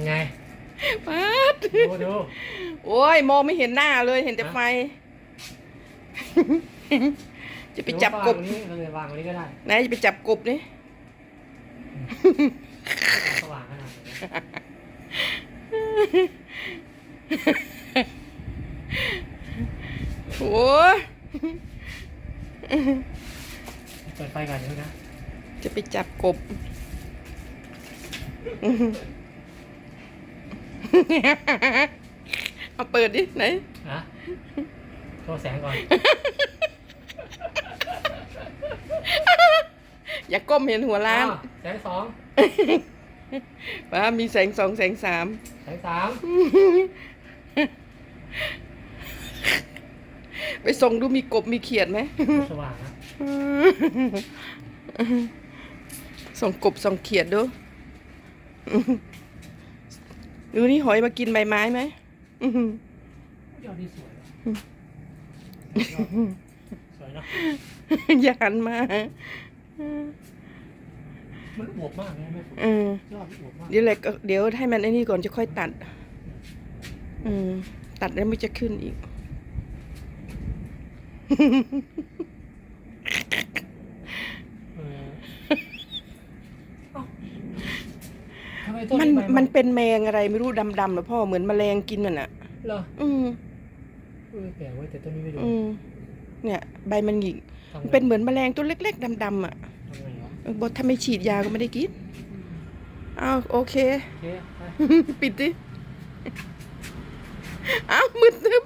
ยังไงปัดดูดูโอ้ยมองไม่เห็นหน้าเลยเห็นแต่ไฟ จะไปจับกบวางตรงนี้เราเลยวางตรงนี้ก็ได้ไหนจะไปจับกบนี่สว่างขนาดนี้โอ้ยเปิดไฟก่อนเดี๋ยวนะ จะไปจับกบ เอาเปิดดิไหนนะโชว์แสงก่อน อย่าก้มเห็นหัวล้านอ้าวแสงสองว่ามีแสงสองแสงสาม แสงสาม ไปส่งดูมีกบมีเขียดไหม สว่างนะส่งกบส่งเขียดดู ดูนี่หอยมากินใบไม้ไหมอื้อหือยอดที่สวยว่ะยอดสวยเนอะอย่าหันมามันอวบมากเลยแม่ผมเออยอดมันอวบมากเดี๋ยวแหละก็เดี๋ยวให้มันไอ้นี่ก่อนจะค่อยตัด อืม ตัดแล้วมันจะขึ้นอีก เออเอ้าทำ ไมต้นมันใบมันเป็นแมงอะไรไม่รู้ดำๆนะพ่อเหมือนแมลงกินมันอะ เหรออืมเออแปลกเว้ยแต่ต้นนี้ไม่ดูอืมเนี่ย ใบมันหงิกทำไงเป็นเหมือนแมลงตัวเล็ก ๆดำๆอะทำไงวะเออบอกถ้าไม่ฉีดยาก็ไม่ได้กินอ้าวโอเค โอเคไป ปิดดิอ้าวมืดตึ๊บ